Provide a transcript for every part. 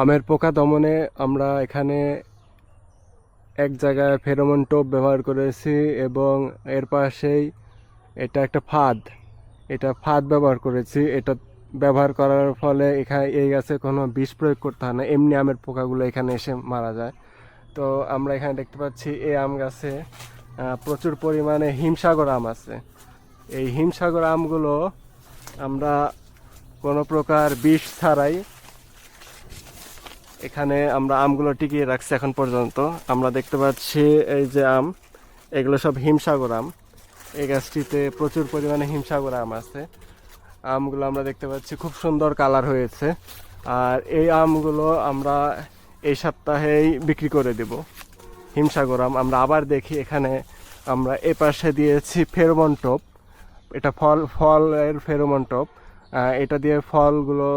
আমের পোকা দমনে আমরা এখানে এক জায়গায় ফেরোমন টোপ ব্যবহার করেছি এবং এর পাশেই এটা একটা ফাঁদ। এটা ফাঁদ ব্যবহার করেছি। এটা ব্যবহার করার ফলে এখানে এই গাছে কোনো বিষ প্রয়োগ করতে হয় না। এমনি আমের পোকাগুলো এখানে এসে মারা যায়। তো আমরা এখানে দেখতে পাচ্ছি এই আম গাছে প্রচুর পরিমাণে হিমসাগর আম আছে। এই হিমসাগর আমগুলো আমরা কোনো প্রকার বিষ ছাড়াই এখানে আমরা আমগুলো টিকিয়ে রাখছি এখন পর্যন্ত। আমরা দেখতে পাচ্ছি এই যে আম, এগুলো সব হিমসাগর আম। এই গাছটিতে প্রচুর পরিমাণে হিমসাগর আম আছে। আমগুলো আমরা দেখতে পাচ্ছি খুব সুন্দর কালার হয়েছে। আর এই আমগুলো আমরা এই সপ্তাহেই বিক্রি করে দেব। হিমসাগর আম আমরা আবার দেখি এখানে। আমরা এ পাশে দিয়েছি ফেরোমন টপ। এটা ফল, ফলের ফেরোমন টোপ। এটা দিয়ে ফলগুলো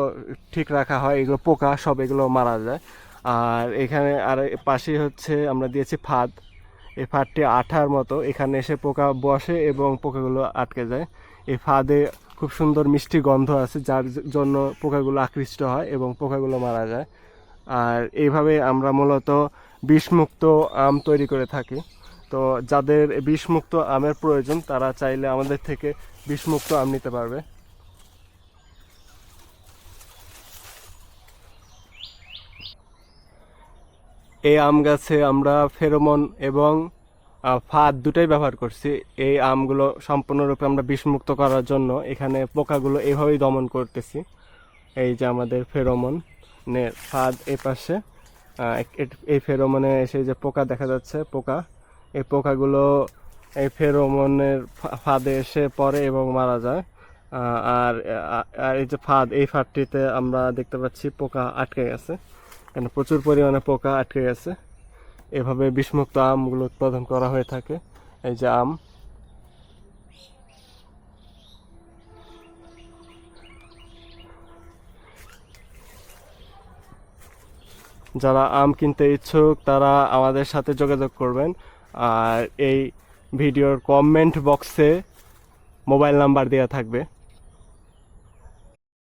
ঠিক রাখা হয়, এগুলো পোকা, সব এগুলো মারা যায়। আর এখানে আর এ পাশেই হচ্ছে আমরা দিয়েছি ফাঁদ। এই ফাঁদটি আঠার মতো, এখানে এসে পোকা বসে এবং পোকাগুলো আটকে যায়। এই ফাঁদে খুব সুন্দর মিষ্টি গন্ধ আছে, যার জন্য পোকাগুলো আকৃষ্ট হয় এবং পোকাগুলো মারা যায়। আর এইভাবে আমরা মূলত বিষমুক্ত আম তৈরি করে থাকি। তো যাদের বিষমুক্ত আমের প্রয়োজন, তারা চাইলে আমাদের থেকে বিষমুক্ত আম নিতে পারবে। এই আম গাছে আমরা ফেরোমন এবং ফাঁদ দুটোই ব্যবহার করছি। এই আমগুলো সম্পূর্ণরূপে আমরা বিষমুক্ত করার জন্য এখানে পোকাগুলো এইভাবেই দমন করতেছি। এই যে আমাদের ফেরোমন নে ফাঁদ এ পাশে এই ফেরোমনে এসে যে পোকা দেখা যাচ্ছে, পোকা, এই পোকাগুলো এই ফেরোমনের ফাঁদে এসে পড়ে এবং মারা যায়। আর এই যে ফাঁদ, এই ফাঁদটিতে আমরা দেখতে পাচ্ছি পোকা আটকে গেছে। এখানে প্রচুর পরিমাণে পোকা আটকে গেছে। এভাবে বিষমুক্ত আমগুলো উৎপাদন করা হয়ে থাকে। এই যে আম। যারা আম কিনতে ইচ্ছুক, তারা আমাদের সাথে যোগাযোগ করবেন। আর এই ভিডিওর কমেন্ট বক্সে মোবাইল নাম্বার দেওয়া থাকবে।